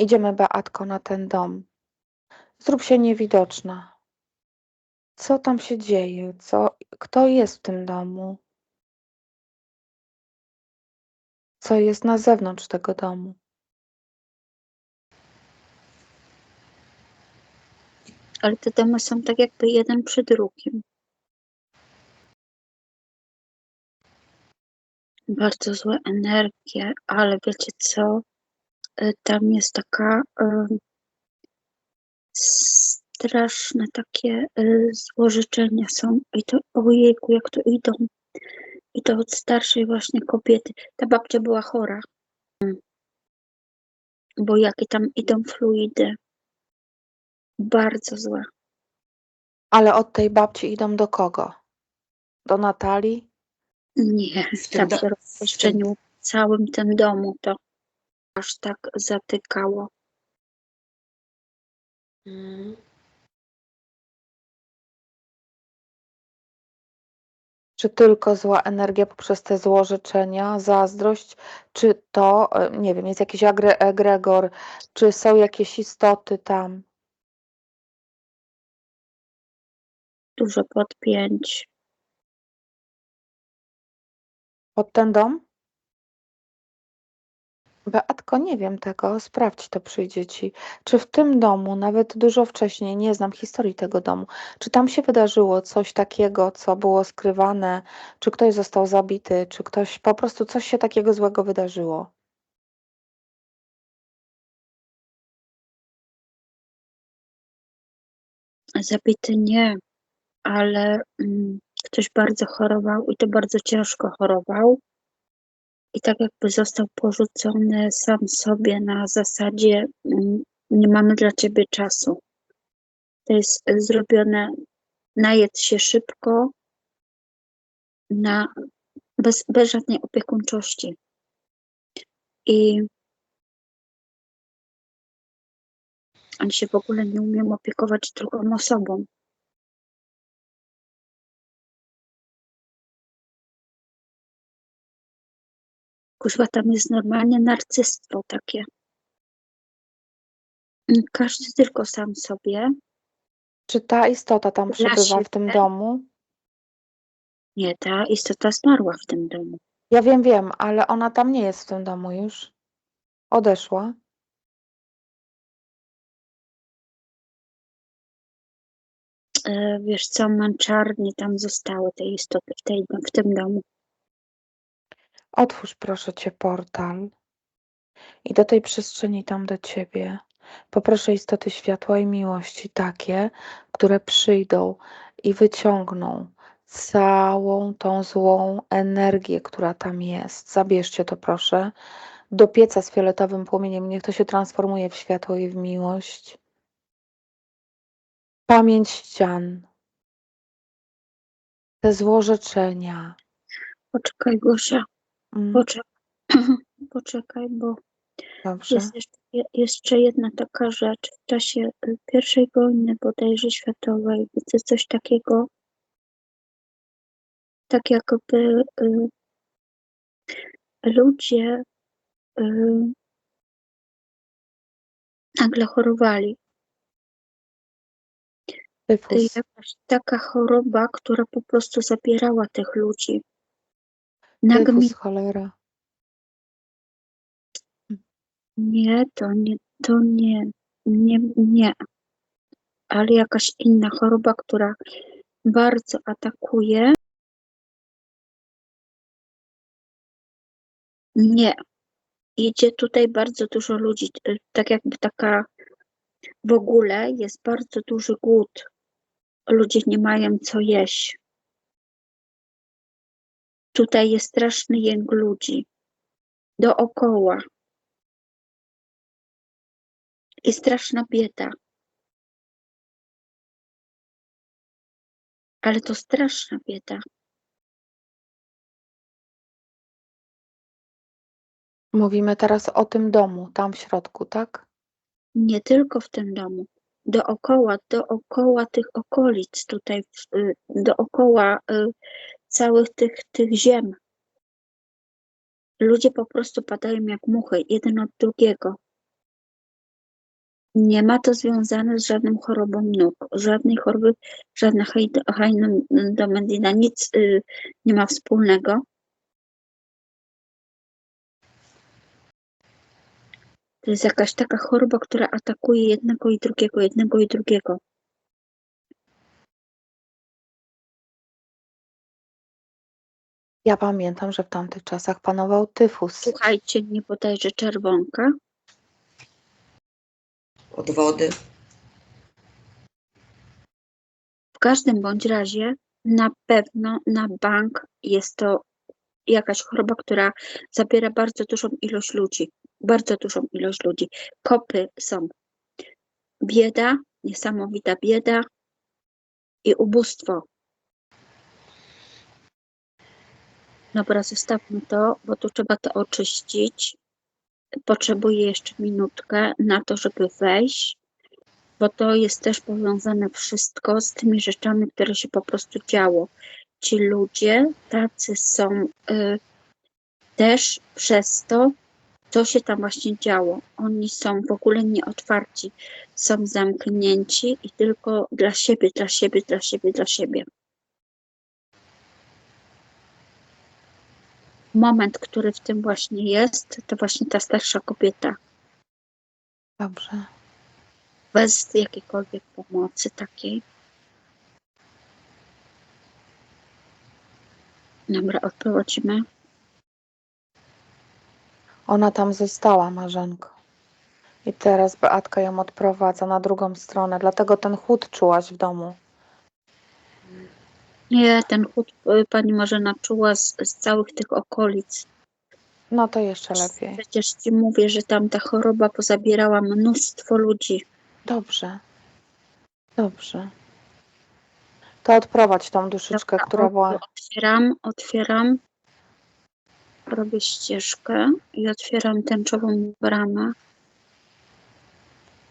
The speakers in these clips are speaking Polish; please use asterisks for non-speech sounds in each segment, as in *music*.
Idziemy, Beatko, na ten dom. Zrób się niewidoczna. Co tam się dzieje? Co, kto jest w tym domu? Co jest na zewnątrz tego domu? Ale te domy są tak jakby jeden przy drugim. Bardzo złe energie, ale wiecie co? Y, Tam jest taka y, straszne takie y, złożyczenia są. I to ojejku, jak to idą. I to od starszej właśnie kobiety. Ta babcia była chora. Mm. Bo jakie tam idą fluidy. Bardzo złe. Ale od tej babci idą do kogo? Do Natalii? Nie, tam do- się rozprzestrzenił całym tym domu to aż tak zatykało. Mm. Czy tylko zła energia poprzez te złożyczenia, zazdrość, czy to, e, nie wiem, jest jakiś agre- egregor, czy są jakieś istoty tam? Dużo podpięć. Pod ten dom? Beatko, nie wiem tego, sprawdź to przyjdzie ci. Czy w tym domu, nawet dużo wcześniej, nie znam historii tego domu, czy tam się wydarzyło coś takiego, co było skrywane, czy ktoś został zabity, czy ktoś, po prostu coś się takiego złego wydarzyło? Zabity nie, ale mm, ktoś bardzo chorował i to bardzo ciężko chorował. I tak jakby został porzucony sam sobie na zasadzie mm, nie mamy dla ciebie czasu. To jest zrobione, najedz się szybko, na, bez, bez żadnej opiekuńczości. I on się w ogóle nie umiem opiekować drugą osobą. Kuźwa, tam jest normalnie narcystwo takie. Mm, Każdy tylko sam sobie. Czy ta istota tam przebywa w tym domu? Nie, ta istota zmarła w tym domu. Ja wiem, wiem, ale ona tam nie jest w tym domu już. Odeszła. E, wiesz co, męczarnie tam zostały te istoty w, tej, w tym domu. Otwórz proszę cię portal i do tej przestrzeni tam do ciebie. Poproszę istoty światła i miłości takie, które przyjdą i wyciągną całą tą złą energię, która tam jest. Zabierzcie to proszę do pieca z fioletowym płomieniem. Niech to się transformuje w światło i w miłość. Pamięć ścian. Te złorzeczenia. Poczekaj, Gosia, Mm, poczekaj, *clears throat* poczekaj, bo Dobrze. jest jeszcze, je- jeszcze jedna taka rzecz. W czasie y, pierwszej wojny bodajże światowej widzę coś takiego, tak jakby y, ludzie y, nagle chorowali. Tyfus. Jakaś taka choroba, która po prostu zabierała tych ludzi. Nagmi cholera. Nie, to nie, to nie, nie, nie. Ale jakaś inna choroba, która bardzo atakuje. Nie. Idzie tutaj bardzo dużo ludzi. y, Tak jakby taka w ogóle jest bardzo duży głód. Ludzie nie mają co jeść. Tutaj jest straszny jęk ludzi. Dookoła. I straszna bieda. Ale to straszna bieda. Mówimy teraz o tym domu, tam w środku, tak? Nie tylko w tym domu. Dookoła, dookoła tych okolic tutaj, y, dookoła y, całych tych, tych ziem. Ludzie po prostu padają jak muchy, jeden od drugiego. Nie ma to związane z żadną chorobą nóg, żadnej choroby, żadna hajnomendina, nic y, nie ma wspólnego. To jest jakaś taka choroba, która atakuje jednego i drugiego, jednego i drugiego. Ja pamiętam, że w tamtych czasach panował tyfus. Słuchajcie, nie bodajże czerwonka. od wody. W każdym bądź razie na pewno na bank jest to jakaś choroba, która zabiera bardzo dużą ilość ludzi. Bardzo dużą ilość ludzi. Kopy są. Bieda, niesamowita bieda i ubóstwo. Dobra, zostawmy to, bo tu trzeba to oczyścić. Potrzebuję jeszcze minutkę na to, żeby wejść, bo to jest też powiązane wszystko z tymi rzeczami, które się po prostu działo. Ci ludzie tacy są y, też przez to, co się tam właśnie działo. Oni są w ogóle nieotwarci, są zamknięci i tylko dla siebie, dla siebie, dla siebie, dla siebie. Moment, który w tym właśnie jest, to właśnie ta starsza kobieta, Dobrze. bez jakiejkolwiek pomocy takiej. Dobra, odprowadzimy. Ona tam została, Marzenko. I teraz Beatka ją odprowadza na drugą stronę, dlatego ten chłód czułaś w domu. Nie, ten chód y, pani Marzena czuła z, z całych tych okolic. No to jeszcze lepiej. Przecież ci mówię, że tam ta choroba pozabierała mnóstwo ludzi. Dobrze. Dobrze. To odprowadź tą duszyczkę, Dobra, która była. Otwieram, otwieram. Robię ścieżkę i otwieram tęczową bramę.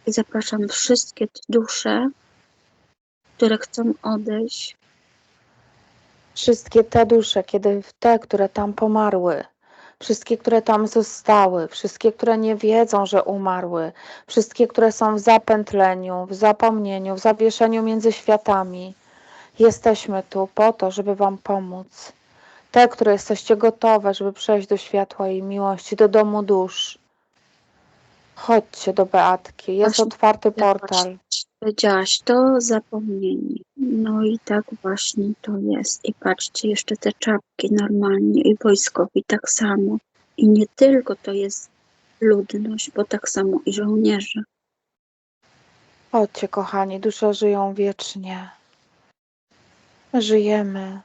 I zapraszam wszystkie te dusze, które chcą odejść. Wszystkie te dusze, kiedy te, które tam pomarły, wszystkie, które tam zostały, wszystkie, które nie wiedzą, że umarły, wszystkie, które są w zapętleniu, w zapomnieniu, w zawieszeniu między światami. Jesteśmy tu po to, żeby Wam pomóc. Te, które jesteście gotowe, żeby przejść do światła i miłości, do domu dusz. Chodźcie do Beatki. Jest Właśnie otwarty portal. Powiedziałaś, to zapomnienie. No i tak właśnie to jest. I patrzcie, jeszcze te czapki normalnie i wojskowi tak samo. I nie tylko to jest ludność, bo tak samo i żołnierze. Chodźcie, kochani, dusze żyją wiecznie. My żyjemy.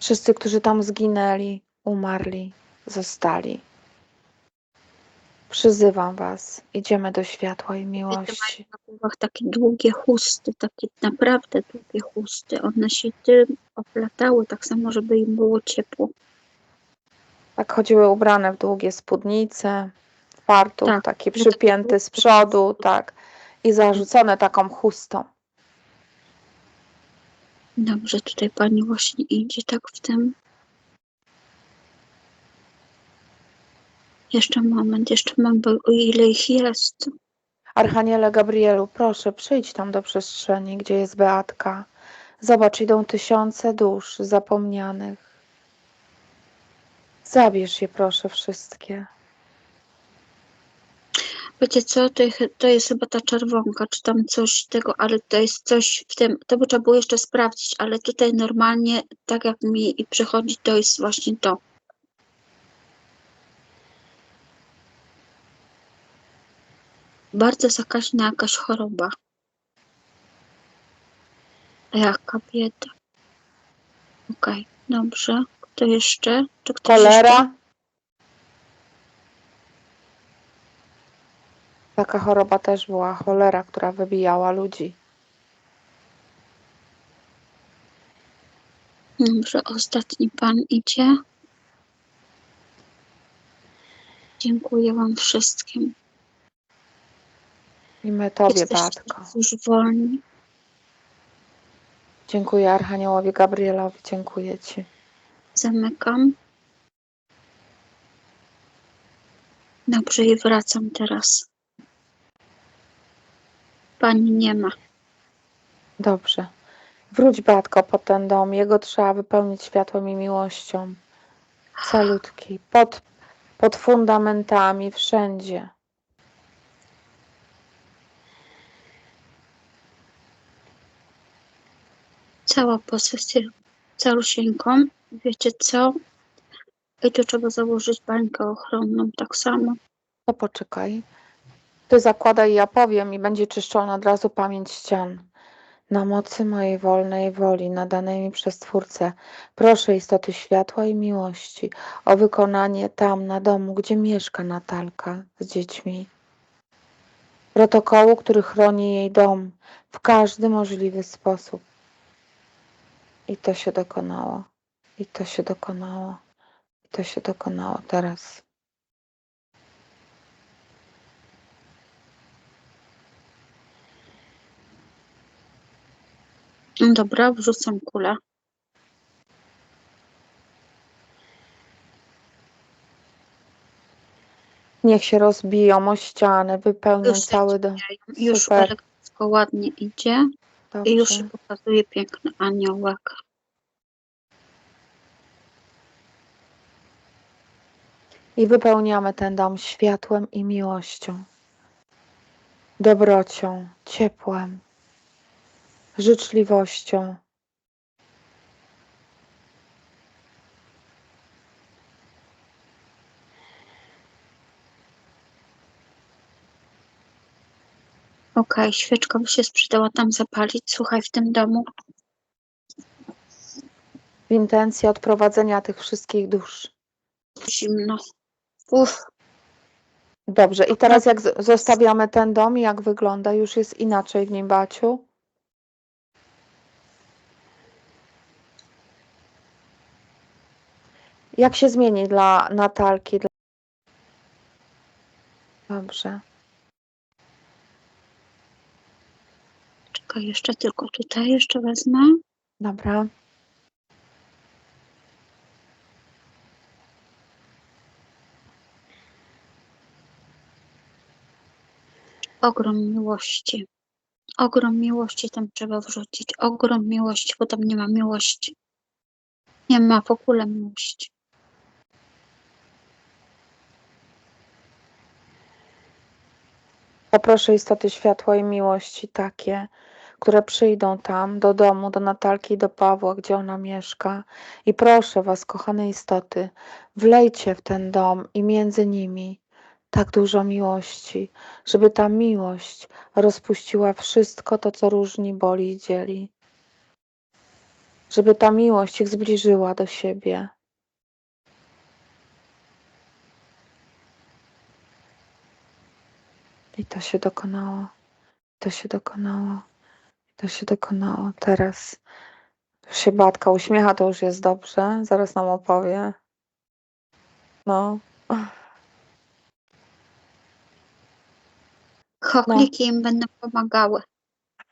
Wszyscy, którzy tam zginęli, umarli, zostali. Przyzywam Was, idziemy do światła i miłości. na głowach takie długie chusty, takie naprawdę długie chusty. One się tym oplatały, tak samo, żeby im było ciepło. Tak chodziły ubrane w długie spódnice, fartuch Tak, taki przypięty z przodu, tak, i zarzucone taką chustą. Dobrze, tutaj pani właśnie idzie tak w tym. Jeszcze moment, jeszcze mam, bo o ile ich jest. Archaniele Gabrielu, proszę, przyjdź tam do przestrzeni, gdzie jest Beatka. Zobacz, idą tysiące dusz zapomnianych. Zabierz je, proszę, wszystkie. Wiecie co, to, to jest chyba ta czerwonka, czy tam coś tego, ale to jest coś w tym, to by trzeba było jeszcze sprawdzić, ale tutaj normalnie, tak jak mi i przychodzi, to jest właśnie to. Bardzo zakaźna jakaś choroba. Jaka bieda. Okej, dobrze. Kto jeszcze? Czy ktoś Jeszcze? Cholera. Taka choroba też była, cholera, która wybijała ludzi. Dobrze, ostatni pan idzie. Dziękuję wam wszystkim. I my Tobie, wolni. Dziękuję Archaniołowi Gabrielowi, dziękuję Ci. Zamykam. Dobrze i wracam teraz. Pani nie ma. Dobrze. Wróć, Batko, pod ten dom. Jego trzeba wypełnić światłem i miłością. Calutki. Pod, pod fundamentami, wszędzie. Cała posesja calusieńką. Wiecie co? I tu trzeba założyć bańkę ochronną tak samo. To poczekaj. Ty zakładaj, ja powiem i będzie czyszczona od razu pamięć ścian. Na mocy mojej wolnej woli, nadanej mi przez Twórcę, proszę istoty światła i miłości o wykonanie tam, na domu, gdzie mieszka Natalka z dziećmi. Protokołu, który chroni jej dom w każdy możliwy sposób. I to się dokonało. I to się dokonało. I to się dokonało teraz. Dobra, wrzucam kulę. Niech się rozbiją o ścianę, wypełnią Już cały dom. Już Super. elegancko, ładnie idzie. I już się Dobrze. pokazuje piękny aniołek. I wypełniamy ten dom światłem i miłością, dobrocią, ciepłem, życzliwością. Okej, świeczka by się sprzedała tam zapalić. Słuchaj, w tym domu W intencji odprowadzenia tych wszystkich dusz. zimno. Uff, Dobrze, i teraz jak z- zostawiamy ten dom, jak wygląda? Już jest inaczej w nim, Baciu? Jak się zmieni dla Natalki? Dla... Dobrze. Czekaj, jeszcze tylko tutaj jeszcze wezmę. Dobra. Ogrom miłości. Ogrom miłości tam trzeba wrzucić. Ogrom miłości, bo tam nie ma miłości. Nie ma w ogóle miłości. Poproszę istoty światła i miłości takie, które przyjdą tam, do domu, do Natalki i do Pawła, gdzie ona mieszka. I proszę Was, kochane istoty, wlejcie w ten dom i między nimi tak dużo miłości, żeby ta miłość rozpuściła wszystko to, co różni, boli i dzieli. Żeby ta miłość ich zbliżyła do siebie. I to się dokonało. To się dokonało. To się dokonało. Teraz już się Batka uśmiecha, to już jest dobrze. Zaraz nam opowie. No. Chochliki im będą pomagały.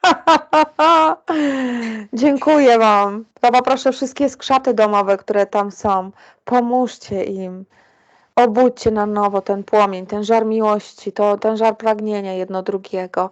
*laughs* Dziękuję Wam. To poproszę wszystkie skrzaty domowe, które tam są. Pomóżcie im. Obudźcie na nowo ten płomień, ten żar miłości, to, ten żar pragnienia jedno drugiego.